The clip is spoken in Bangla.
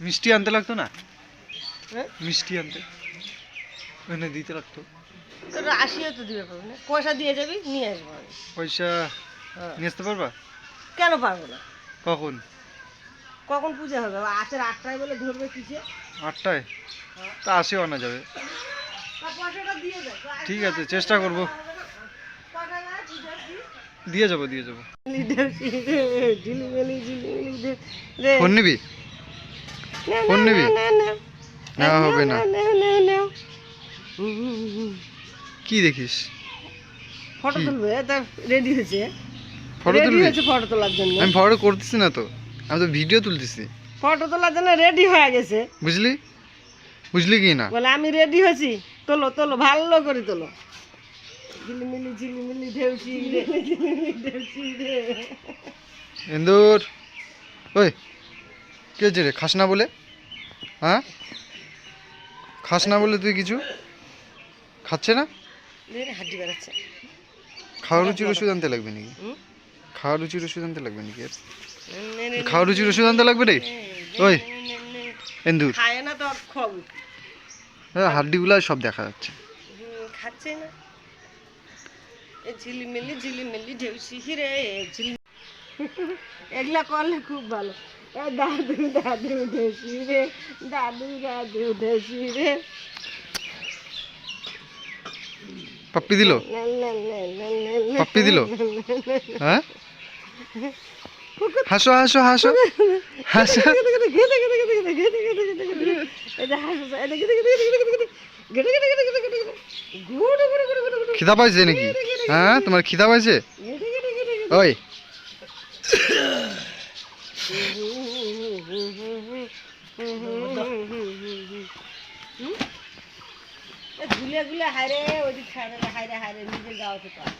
মিষ্টি আনতে লাগতো না? হ্যাঁ মিষ্টি আনতে। এনে দিতে লাগতো। তোর আসিও তো দিবে না। পয়সা দিয়ে যাবি নিয়ে আসব আমি। পয়সা হ্যাঁ। নিয়ে আসতে পারবা? কেন পারব না? কখন? কখন পূজা হবে? আচের আটটায় বলে ধরবে কিসে? আটটায়? তা আসেও আনা যাবে। ঠিক আছে চেষ্টা করব? দিয়ে যাব দিয়ে যাব। ফোন নিবি? ফোন নিবি? না, হবে না। কি দেখিস? ফটো তুলবে তা রেডি হয়েছে। ফটো তুলবি? হয়েছে ফটো তোলার জন্য। আমি ফটো করতেছি না তো। আমি তো ভিডিও তুলতেছি। ফটো তোলার জন্য রেডি হয়ে গেছে। বুঝলি? বুঝলি কি না? বলে আমি রেডি হয়েছি। তোলো তোলো ভালো করে তোলো। ঝিলিমিলি ঝিলিমিলি ঢেউসি রে ঝিলিমিলি রে। এন্দুর ওই। কে হচ্ছে রে? খাস না বলে? হ্যাঁ? খাস না বলে তুই কিছু? খাচ্ছে না? রে, হাড্ডি বেড়াচ্ছে। খাওয়ার রুচির ওষুধ আনতে লাগবে নাকি? হুম? খাওয়ার রুচির ওষুধ আনতে লাগবে নাকি খাওয়ার রুচির ওষুধ আনতে লাগবে রে? ওই। এন্দুর। খায় না তো খাব। হ্যাঁ হাড্ডিগুলো সব দেখা যাচ্ছে। খাচ্ছে না। ঝিলিমিলি ঝিলিমিলি ঢেউসি রে ঝিলি এগুলা করলে খুব ভালো। দাদু দাদু দেশি রে দাদু দাদু দেশি রে পাপ্পি দিল পাপ্পি দিল হ্যাঁ হাসো হাসো হাসো হাসো খিদা পাইছে নাকি হ্যাঁ তোমার খিদা পাইছে ওই ঝুলে গুলে হারে ওদিক হারে হারে হারে নিজের গাওয়াতে পারে